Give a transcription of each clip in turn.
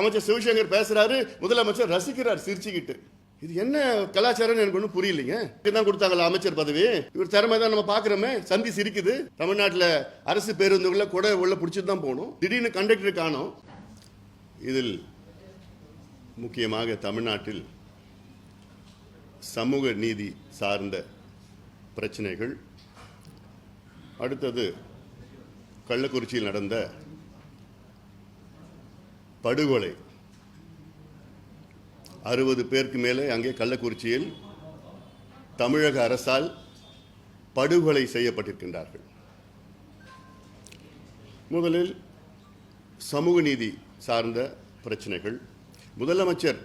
அமைச்சர் சிவசங்கர் பேசுறாரு முதலமைச்சர் ரசிக்கிறார் சிரிச்சுக்கிட்டு. இது என்ன கலாச்சாரம் எனக்கு ஒன்றும் புரியலைங்க. தான் கொடுத்தாங்களா அமைச்சர் பதவி. இவர் திறமை தான் நம்ம பார்க்குறோமே. சந்தி சிரிக்குது. தமிழ்நாட்டில் அரசு பேருந்துகளில் கூட உள்ள பிடிச்சிட்டு தான் போகணும். திடீர்னு கண்டக்டர் காணோம். இதில் முக்கியமாக தமிழ்நாட்டில் சமூக நீதி சார்ந்த பிரச்சனைகள். அடுத்தது கள்ளக்குறிச்சியில் நடந்த படுகொலை. அறுபது பேருக்கு மேலே அங்கே கள்ளக்குறிச்சியில் தமிழக அரசால் படுகொலை செய்யப்பட்டிருக்கின்றார்கள். முதலில் சமூக நீதி சார்ந்த பிரச்சனைகள். முதலமைச்சர்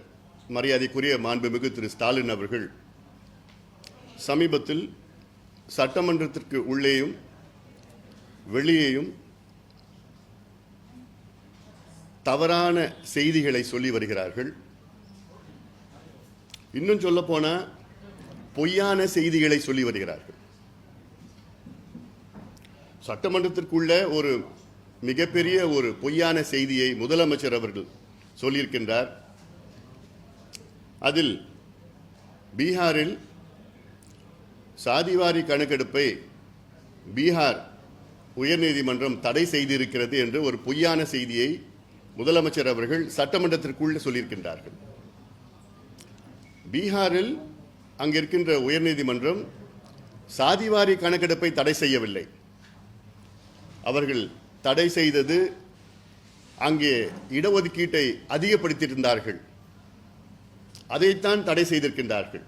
மரியாதைக்குரிய மாண்புமிகு திரு ஸ்டாலின் அவர்கள் சமீபத்தில் சட்டமன்றத்திற்கு உள்ளேயும் வெளியேயும் தவறான செய்திகளை சொல்லி வருகிறார்கள். இன்னும் சொல்ல போனால் பொய்யான செய்திகளை சொல்லி வருகிறார்கள். சட்டமன்றத்திற்குள்ள ஒரு மிகப்பெரிய ஒரு பொய்யான செய்தியை முதலமைச்சர் அவர்கள் சொல்லியிருக்கின்றார். அதில் பீகாரில் சாதிவாரி கணக்கெடுப்பை பீகார் உயர்நீதிமன்றம் தடை செய்திருக்கிறது என்று ஒரு பொய்யான செய்தியை முதலமைச்சர் அவர்கள் சட்டமன்றத்திற்குள் சொல்லியிருக்கின்றார்கள். பீகாரில் அங்கிருக்கின்ற உயர்நீதிமன்றம் சாதிவாரி கணக்கெடுப்பை தடை செய்யவில்லை. அவர்கள் தடை செய்தது அங்கே இடஒதுக்கீட்டை அதிகப்படுத்தியிருந்தார்கள். அதைத்தான் தடை செய்திருக்கின்றார்கள்.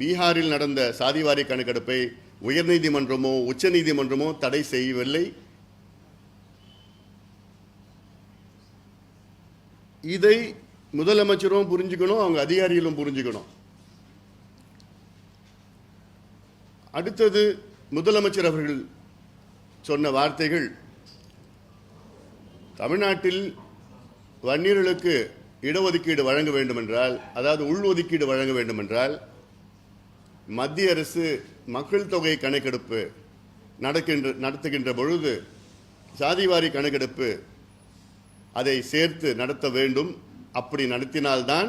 பீகாரில் நடந்த சாதிவாரி கணக்கெடுப்பை உயர்நீதிமன்றமோ உச்சநீதிமன்றமோ தடை செய்யவில்லை. இதை முதலமைச்சரும் புரிஞ்சுக்கணும் அவங்க அதிகாரிகளும் புரிஞ்சுக்கணும். அடுத்தது முதலமைச்சர் அவர்கள் சொன்ன வார்த்தைகள். தமிழ்நாட்டில் வன்னியர்களுக்கு இடஒதுக்கீடு வழங்க வேண்டும் என்றால் அதாவது உள்ஒதுக்கீடு வழங்க வேண்டும் என்றால் மத்திய அரசு மக்கள் தொகை கணக்கெடுப்பு நடக்கின்ற நடத்துகின்ற பொழுது சாதிவாரி கணக்கெடுப்பு அதை சேர்த்து நடத்த வேண்டும். அப்படி நடத்தினால்தான்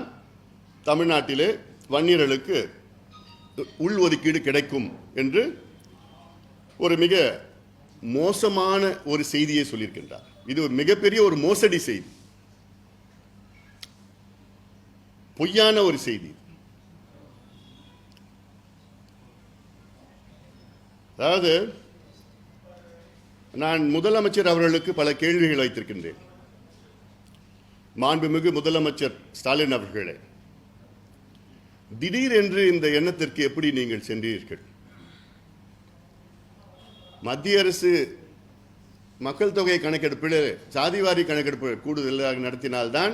தமிழ்நாட்டிலே வன்னியர்களுக்கு உள்ஒதுக்கீடு கிடைக்கும் என்று ஒரு மிக மோசமான ஒரு செய்தியை சொல்லியிருக்கின்றார். இது ஒரு மிகப்பெரிய ஒரு மோசடி செய்தி. பொய்யான ஒரு செய்தி. அதாவது நான் முதலமைச்சர் அவர்களுக்கு பல கேள்விகள் வைத்திருக்கின்றேன். மாண்புமிகு முதலமைச்சர் ஸ்டாலின் அவர்களே திடீரென்று இந்த எண்ணத்திற்கு எப்படி நீங்கள் சென்றீர்கள்? மத்திய அரசு மக்கள் தொகை கணக்கெடுப்பில் சாதிவாரி கணக்கெடுப்பு கூடுதலாக நடத்தினால்தான்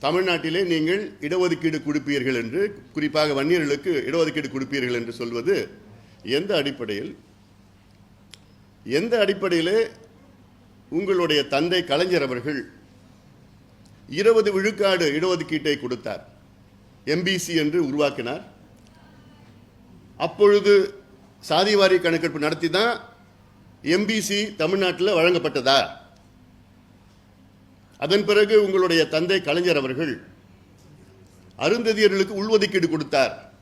தமிழ்நாட்டிலே நீங்கள் இடஒதுக்கீடு கொடுப்பீர்கள் என்று குறிப்பாக வன்னியர்களுக்கு இடஒதுக்கீடு கொடுப்பீர்கள் என்று சொல்வது எந்த அடிப்படையில்? எந்த அடிப்படையில் உங்களுடைய தந்தை கலைஞர் அவர்கள் இருபது விழுக்காடு இடஒதுக்கீட்டை கொடுத்தார். எம்பிசி என்று உருவாக்கினார். அப்பொழுது சாதிவாரி கணக்கெடுப்பு நடத்தி தான் எம்பிசி தமிழ்நாட்டில் வழங்கப்பட்டதா? அதன் பிறகு உங்களுடைய தந்தை கலைஞர் அவர்கள் அருந்ததியர்களுக்கு உள்ஒதுக்கீடு கொடுத்தார்.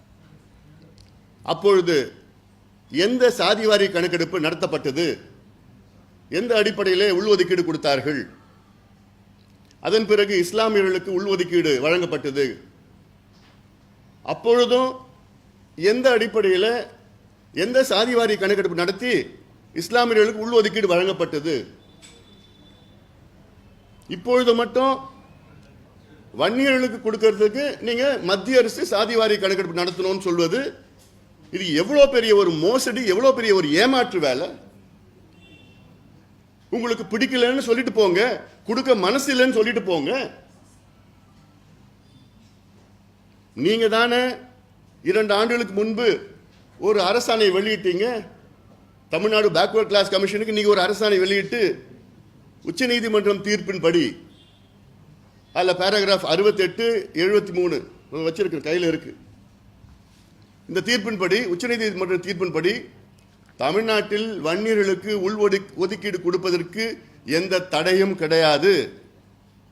அப்பொழுது எந்த சாதிவாரி கணக்கெடுப்பு நடத்தப்பட்டது? எந்த அடிப்படையிலே உள்ஒதுக்கீடு கொடுத்தார்கள்? அதன் பிறகு இஸ்லாமியர்களுக்கு உள்ஒதுக்கீடு வழங்கப்பட்டது. அப்பொழுதும் எந்த அடிப்படையில் எந்த சாதிவாரி கணக்கெடுப்பு நடத்தி இஸ்லாமியர்களுக்கு உள்ஒதுக்கீடு வழங்கப்பட்டது? இப்பொழுது மட்டும் வன்னியர்களுக்கு கொடுக்கறதுக்கு நீங்க மத்திய அரசு சாதிவாரி கணக்கெடுப்பு நடத்தணும்னு சொல்வது இது எவ்வளோ பெரிய ஒரு மோசடி எவ்வளோ பெரிய ஒரு ஏமாற்று வேலை? உங்களுக்கு பிடிக்கலன்னு சொல்லிட்டு போங்க. கொடுக்க மனசு இல்லைன்னு சொல்லிட்டு போங்க. நீங்க தானே இரண்டு ஆண்டுகளுக்கு முன்பு ஒரு அரசாணை வெளியிட்டீங்க. தமிழ்நாடு பேக்வர்ட் கிளாஸ் கமிஷனுக்கு நீங்க ஒரு அரசாணை வெளியிட்டு உச்சநீதிமன்றம் தீர்ப்பின்படி. அதில் பேராகிராஃப் அறுபத்தெட்டு எழுபத்தி மூணு வச்சிருக்க கையில் இருக்கு. இந்த தீர்ப்பின்படி உச்சநீதிமன்ற தீர்ப்பின்படி தமிழ்நாட்டில் வன்னியர்களுக்கு உள் ஒதுக்கீடு கொடுப்பதற்கு எந்த தடையும் கிடையாது.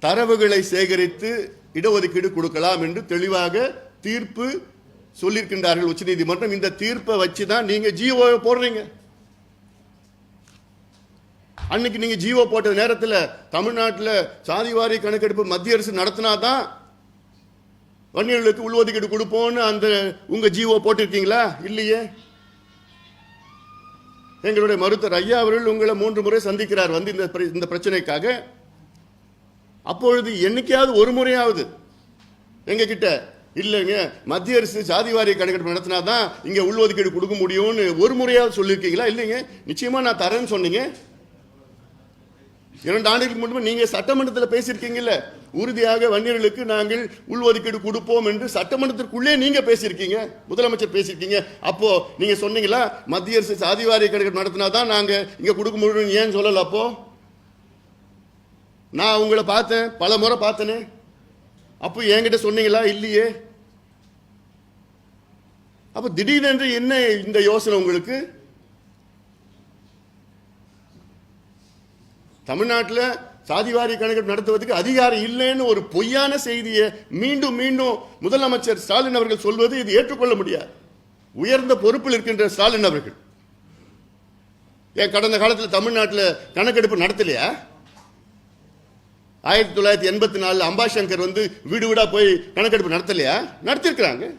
தரவுகளை சேகரித்து இடஒதுக்கீடு கொடுக்கலாம் என்று தெளிவாக தீர்ப்பு சொல்லியிருக்கின்றார்கள் உச்சநீதிமன்றம். இந்த தீர்ப்பை வச்சு தான் நீங்க ஜியோவை போடுறீங்க. அன்னைக்கு நீங்க ஜியோ போட்ட நேரத்தில் தமிழ்நாட்டில் சாதிவாரி கணக்கெடுப்பு மத்திய அரசு நடத்தினாதான் வன்னியர்களுக்கு உள்ஒதுக்கீடு கொடுப்போம்னு அந்த உங்க ஜியோ போட்டிருக்கீங்களா? இல்லையே. எங்களுடைய மருத்துவர் ஐயா அவர்கள் உங்களை மூன்று முறை சந்திக்கிறார் வந்து இந்த பிர- இந்த பிரச்சனைக்காக. அப்பொழுது என்னைக்காவது ஒரு முறையாவது எங்ககிட்ட இல்லைங்க மத்திய அரசு ஜாதி வாரிய கணக்கெடுப்பு நடத்தினாதான் இங்கே உள்ஒதுக்கீடு கொடுக்க முடியும்னு ஒரு முறையாவது சொல்லியிருக்கீங்களா? இல்லைங்க. நிச்சயமாக நான் தரேன்னு சொன்னீங்க. இரண்டு ஆண்டுகளுக்கு முன்பு நீங்க சட்டமன்றத்தில் பேசியிருக்கீங்கல்ல உறுதியாக வன்னியர்களுக்கு நாங்கள் உள்ஒதுக்கீடு கொடுப்போம் என்று சட்டமன்றத்திற்குள்ளே நீங்க பேசியிருக்கீங்க முதலமைச்சர் பேசியிருக்கீங்க. அப்போ நீங்க சொன்னீங்களா மத்திய அரசு சாதிவாரி நடத்தினா நடத்தினாதான் நாங்க இங்க கொடுக்க முடியும் ஏன் சொல்லல அப்போ? நான் உங்களை பார்த்தேன் பல முறை பார்த்தனே. அப்போ என்கிட்ட சொன்னீங்களா இல்லையே? அப்போ திடீரென்று என்ன இந்த யோசனை உங்களுக்கு? தமிழ்நாட்டில் சாதிவாரி கணக்கெடுப்பு நடத்துவதற்கு அதிகாரம் இல்லைன்னு ஒரு பொய்யான செய்தியை மீண்டும் மீண்டும் முதலமைச்சர் ஸ்டாலின் அவர்கள் சொல்வது இது ஏற்றுக்கொள்ள முடியாது. உயர்ந்த பொறுப்பில் இருக்கின்ற ஸ்டாலின் அவர்கள். ஏன் கடந்த காலத்தில் தமிழ்நாட்டில் கணக்கெடுப்பு நடத்தலையா? ஆயிரத்தி தொள்ளாயிரத்தி எண்பத்தி நாலு அம்பாசங்கர் வந்து வீடு வீடா போய் கணக்கெடுப்பு நடத்தலையா? நடத்திருக்கிறாங்க.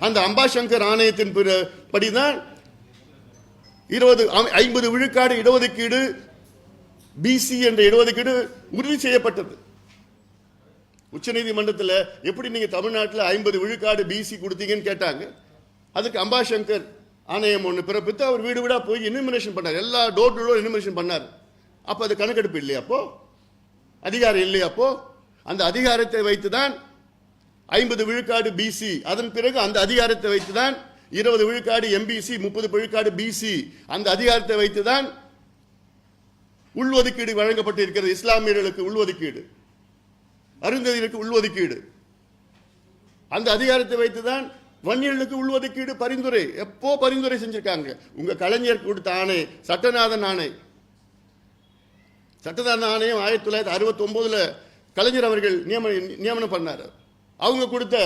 அந்த அம்பாசங்கர் ஆணையத்தின் பிற- படிதான் இருபது ஐம்பது விழுக்காடு இடஒதுக்கீடு பிசி என்ற இடஒதுக்கீடு உறுதி செய்யப்பட்டது. உச்சநீதிமன்றத்தில் எப்படி நீங்கள் தமிழ்நாட்டில் ஐம்பது விழுக்காடு பிசி கொடுத்தீங்கன்னு கேட்டாங்க. அதுக்கு அம்பாசங்கர் ஆணையம் ஒன்று பிறப்பித்து அவர் வீடு வீடாக போய் இனிமினேஷன் பண்ணார். எல்லா டோர் டு டோர் இனிமினேஷன் பண்ணார். அப்போ அது கணக்கெடுப்பு இல்லையா அப்போ? அதிகாரம் இல்லையா அப்போ? அந்த அதிகாரத்தை வைத்து தான் ஐம்பது விழுக்காடு பிசி அதன் பிறகு அந்த அதிகாரத்தை வைத்து தான் இருபது விழுக்காடு எம்பிசி முப்பது விழுக்காடு பிசி அந்த அதிகாரத்தை வைத்துதான் உள்ஒதுக்கீடு வழங்கப்பட்டு இருக்கிறது இஸ்லாமியர்களுக்கு உள்ஒதுக்கீடு. அருந்ததியருக்கு உள்ஒதுக்கீடு. அந்த அதிகாரத்தை வைத்து தான் வன்னியர்களுக்கு உள்ஒதுக்கீடு பரிந்துரை. எப்போ பரிந்துரை செஞ்சிருக்காங்க? உங்க கலைஞர் கொடுத்த ஆணை சட்டநாதன் ஆணை. சட்டநாதன் ஆணையம் ஆயிரத்தி தொள்ளாயிரத்தி அறுபத்தி ஒன்பதுல கலைஞர் அவர்கள் நியமனம் நியமனம் பண்ணார். அவங்க கொடுத்த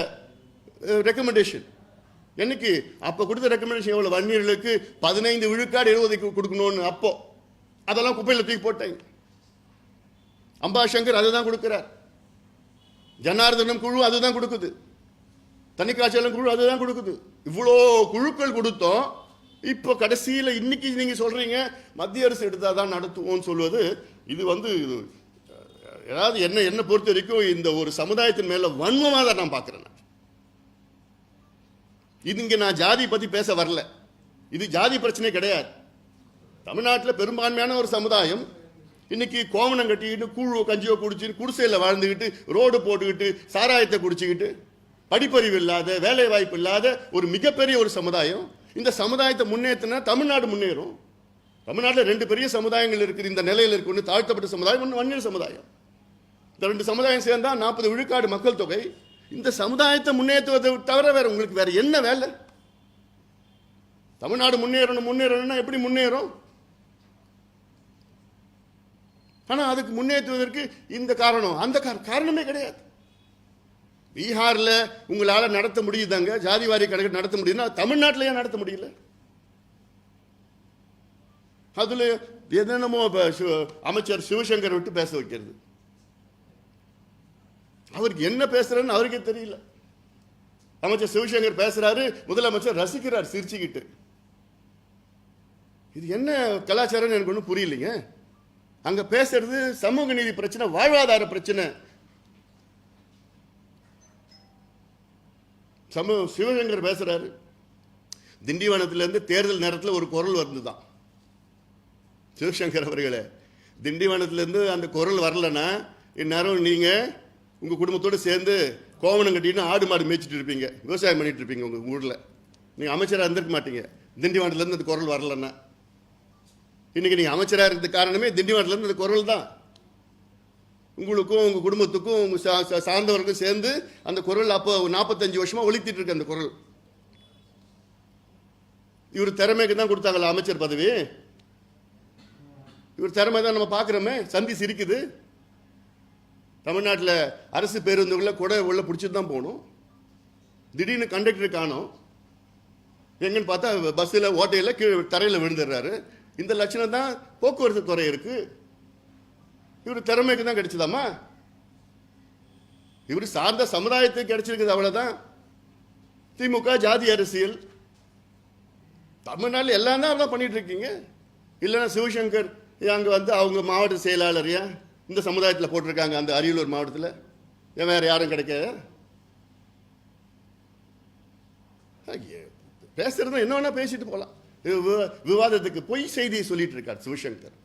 ரெக்கமெண்டேஷன் என்னைக்கு? அப்போ கொடுத்த ரெக்கமெண்டேஷன் எவ்வளோ வன்னியர்களுக்கு பதினைந்து விழுக்காடு எழுபதுக்கு கொடுக்கணும்னு அப்போ. அதெல்லாம் குப்பையில் தூக்கி போட்டாங்க. அம்பாசங்கர் அதை தான் கொடுக்குறார். ஜனார்தனம் குழு அதுதான் கொடுக்குது. தனிக்காய்ச்சலம் குழு அதுதான் கொடுக்குது. இவ்வளோ குழுக்கள் கொடுத்தோம். இப்போ கடைசியில் இன்னைக்கு நீங்கள் சொல்கிறீங்க மத்திய அரசு எடுத்தால் தான் நடத்துவோம்னு சொல்வது. இது வந்து இது, என்ன என்னை பொறுத்த வரைக்கும் இந்த ஒரு சமுதாயத்தின் மேலே வன்மமாக தான் நான் பார்க்குறேன். இது இங்கே நான் ஜாதி பற்றி பேச வரல. இது ஜாதி பிரச்சனை கிடையாது. தமிழ்நாட்டில் பெரும்பான்மையான ஒரு சமுதாயம் இன்னைக்கு கோவணம் கட்டிக்கிட்டு கூழோ கஞ்சியோ குடிச்சின்னு குடிசையில் வாழ்ந்துக்கிட்டு ரோடு போட்டுக்கிட்டு சாராயத்தை குடிச்சிக்கிட்டு படிப்பறிவு இல்லாத வேலை வாய்ப்பு இல்லாத ஒரு மிகப்பெரிய ஒரு சமுதாயம். இந்த சமுதாயத்தை முன்னேற்றினா தமிழ்நாடு முன்னேறும். தமிழ்நாட்டில் ரெண்டு பெரிய சமுதாயங்கள் இருக்குது. இந்த நிலையில் இருக்கு. ஒன்று தாழ்த்தப்பட்ட சமுதாயம் ஒன்று வன்னியர் சமுதாயம். இந்த ரெண்டு சமுதாயம் சேர்ந்தால் நாற்பது விழுக்காடு மக்கள் தொகை. இந்த சமுதாயத்தை முன்னேற்றுவதை தவிர வேற உங்களுக்கு வேற என்ன வேலை? தமிழ்நாடு முன்னேறணும் முன்னேறணும்னா எப்படி முன்னேறும்? ஆனால் அதுக்கு முன்னேற்றுவதற்கு இந்த காரணம். அந்த காரணமே கிடையாது. பீகாரில் உங்களால் நடத்த முடியுதாங்க? ஜாதிவாரி கணக்கு நடத்த முடியுதுன்னா தமிழ்நாட்டில் ஏன் நடத்த முடியல? அதில் என்னென்னமோ அமைச்சர் சிவசங்கர் விட்டு பேச வைக்கிறது. அவருக்கு என்ன பேசுகிறேன்னு அவருக்கே தெரியல. அமைச்சர் சிவசங்கர் பேசுறாரு முதலமைச்சர் ரசிக்கிறார் சிரிச்சுக்கிட்டு. இது என்ன கலாச்சாரம்னு எனக்கு ஒன்றும் புரியலைங்க. அங்க பேசுறது சமூக நீதி பிரச்சனை வாழ்வாதார பிரச்சனை. சமூக சிவசங்கர் பேசுறாரு. திண்டிவனத்திலிருந்து தேர்தல் நேரத்தில் ஒரு குரல் வந்துதான் சிவசங்கர் அவர்களே திண்டிவனத்திலேருந்து அந்த குரல் வரலன்னா இந்நேரம் நீங்கள் உங்கள் குடும்பத்தோடு சேர்ந்து கோவணம் கட்டிட்டு ஆடு மாடு மேய்ச்சிட்டு இருப்பீங்க. விவசாயம் பண்ணிட்டு இருப்பீங்க உங்கள் ஊரில். நீங்கள் அமைச்சராக இருந்திருக்க மாட்டீங்க. திண்டிவாண்டிலேருந்து அந்த குரல் வரலன்னா. இன்றைக்கி நீங்கள் அமைச்சராக இருக்கிறது காரணமே திண்டிவனத்திலேருந்து அந்த குரல் தான். உங்களுக்கும் உங்கள் குடும்பத்துக்கும் உங்கள் சா- சார்ந்தவருக்கும் சேர்ந்து அந்த குரல் அப்போ நாற்பத்தஞ்சு வருஷமாக ஒழித்திட்டு இருக்கு அந்த குரல். இவர் திறமைக்கு தான் கொடுத்தாங்களா அமைச்சர் பதவி. இவர் திறமை தான் நம்ம பார்க்குறோமே. சந்தி சிரிக்குது. தமிழ்நாட்டில் அரசு பேருந்துகளை கூட உள்ள பிடிச்சிட்டு தான் போகணும். திடீர்னு கண்டக்டர் காணும். எங்கன்னு பார்த்தா பஸ்ஸில் ஓட்டையில் கீழே தரையில் விழுந்துடுறாரு. இந்த லட்சணம் தான் போக்குவரத்து துறை இருக்குது இவர் திறமைக்கு தான் கிடைச்சதாமா? இவர் சார்ந்த சமுதாயத்துக்கு கிடைச்சிருக்குது அவ்வளோதான் திமுக ஜாதி அரசியல். தமிழ்நாட்டில் எல்லாம் தான் அதான் பண்ணிட்டு இருக்கீங்க. இல்லைன்னா சிவசங்கர் அங்கே வந்து அவங்க மாவட்ட செயலாளரையா இந்த சமுதாயத்தில் போட்டிருக்காங்க அந்த அரியலூர் மாவட்டத்தில். ஏன் வேற யாரும் கிடைக்காது? பேசுறது என்ன வேணா பேசிட்டு போகலாம் விவாதத்துக்கு பொய் செய்தியை சொல்லிட்டு இருக்கார் சிவசங்கர்.